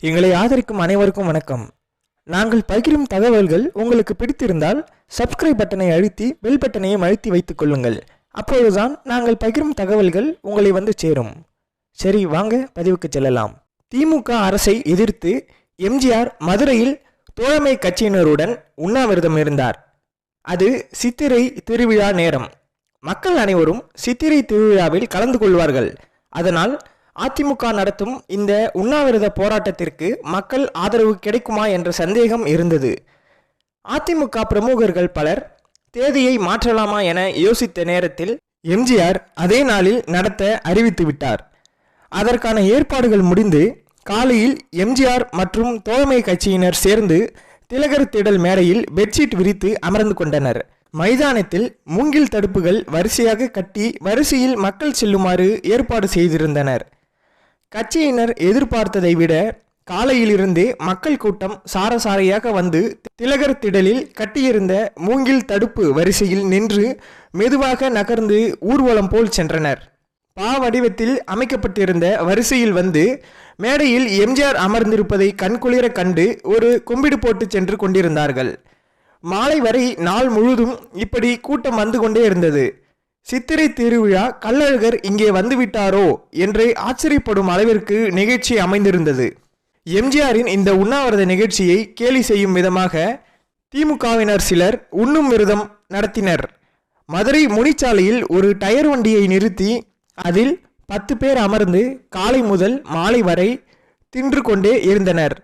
எங்களை ஆதரிக்கும் அனைவருக்கும் வணக்கம். நாங்கள் பகிரும் தகவல்கள் உங்களுக்கு பிடித்திருந்தால் சப்ஸ்கிரைப் பட்டனை அழுத்தி பெல் பட்டனையும் அழுத்தி வைத்துக் கொள்ளுங்கள். அப்போதுதான் நாங்கள் பகிரும் தகவல்கள் உங்களை வந்து சேரும். சரி வாங்க பதிவுக்கு செல்லலாம். திமுக அரசை எதிர்த்து எம்ஜிஆர் மதுரையில் தோழமை கட்சியினருடன் உண்ணாவிரதம் இருந்தார். அது சித்திரை திருவிழா நேரம். மக்கள் அனைவரும் சித்திரை திருவிழாவில் கலந்து கொள்வார்கள். அதனால் அதிமுக நடத்தும் இந்த உண்ணாவிரத போராட்டத்திற்கு மக்கள் ஆதரவு கிடைக்குமா என்ற சந்தேகம் இருந்தது. அதிமுக பிரமுகர்கள் பலர் தேதியை மாற்றலாமா என யோசித்த நேரத்தில் எம்ஜிஆர் அதே நாளில் நடத்த அறிவித்து விட்டார். அதற்கான ஏற்பாடுகள் முடிந்து காலையில் எம்ஜிஆர் மற்றும் தோழமை கட்சியினர் சேர்ந்து திலகர் திடல் மேடையில் பெட்ஷீட் விரித்து அமர்ந்து கொண்டனர். மைதானத்தில் மூங்கில் தடுப்புகள் வரிசையாக கட்டி வரிசையில் மக்கள் செல்லுமாறு ஏற்பாடு செய்திருந்தனர். கட்சியினர் எதிர்பார்த்ததை விட காலையிலிருந்தே மக்கள் கூட்டம் சாரசாரையாக வந்து திலகர் திடலில் கட்டியிருந்த மூங்கில் தடுப்பு வரிசையில் நின்று மெதுவாக நகர்ந்து ஊர்வலம் போல் சென்றனர். பா வடிவத்தில் அமைக்கப்பட்டிருந்த வரிசையில் வந்து மேடையில் எம்ஜிஆர் அமர்ந்திருப்பதை கண்குளிர கண்டு ஒரு கும்பிடு போட்டு சென்று கொண்டிருந்தார்கள். மாலை வரை நாள் முழுதும் இப்படி கூட்டம் வந்து கொண்டே இருந்தது. சித்திரை திருவிழா கள்ளழகர் இங்கே வந்துவிட்டாரோ என்று ஆச்சரியப்படும் அளவிற்கு நிகழ்ச்சி அமைந்திருந்தது. எம்ஜிஆரின் இந்த உண்ணாவிரத நிகழ்ச்சியை கேலி செய்யும் விதமாக திமுகவினர் சிலர் உண்ணும் விரதம் நடத்தினர். மதுரை முனிச்சாலையில் ஒரு டயர் வண்டியை நிறுத்தி அதில் பத்து பேர் அமர்ந்து காலை முதல் மாலை வரை தின்று கொண்டே இருந்தனர்.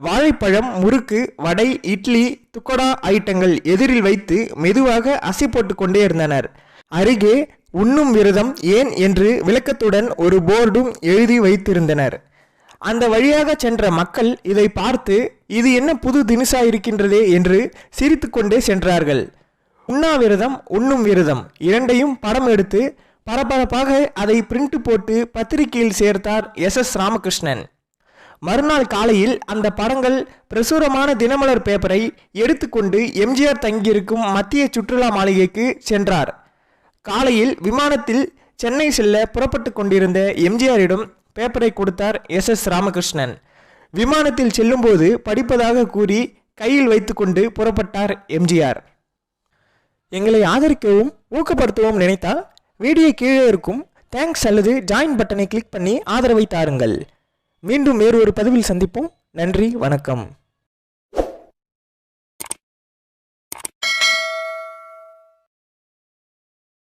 வாழைப்பழம் முறுக்கு வடை இட்லி துக்கடா ஐட்டங்கள் எதிரில் வைத்து மெதுவாக அசை போட்டு கொண்டே இருந்தனர். அருகே உண்ணும் விரதம் ஏன் என்று விளக்கத்துடன் ஒரு போர்டும் எழுதி வைத்திருந்தனர். அந்த வழியாக சென்ற மக்கள் இதை பார்த்து இது என்ன புது தினுசா இருக்கின்றதே என்று சிரித்துக்கொண்டே சென்றார்கள். உண்ணாவிரதம் உண்ணும் விரதம் இரண்டையும் படம் எடுத்து பரபரப்பாக அதை பிரிண்ட் போட்டு பத்திரிகையில் சேர்த்தார் எஸ். எஸ். ராமகிருஷ்ணன். மறுநாள் காலையில் அந்த படங்கள் பிரசுரமான தினமலர் பேப்பரை எடுத்துக்கொண்டு எம்ஜிஆர் தங்கியிருக்கும் மத்திய சுற்றுலா மாளிகைக்கு சென்றார். காலையில் விமானத்தில் சென்னை செல்ல புறப்பட்டு கொண்டிருந்த எம்ஜிஆரிடம் பேப்பரை கொடுத்தார் எஸ் எஸ் ராமகிருஷ்ணன். விமானத்தில் செல்லும்போது படிப்பதாக கூறி கையில் வைத்துக்கொண்டு புறப்பட்டார் எம்ஜிஆர். எங்களை ஆதரிக்கவும் ஊக்கப்படுத்தவும் நினைத்தால் வீடியோ கீழே இருக்கும் தேங்க்ஸ் அல்லது ஜாயின் பட்டனை கிளிக் பண்ணி ஆதரவை தாருங்கள். மீண்டும் வேறு ஒரு பதிவில் சந்திப்போம். நன்றி வணக்கம்.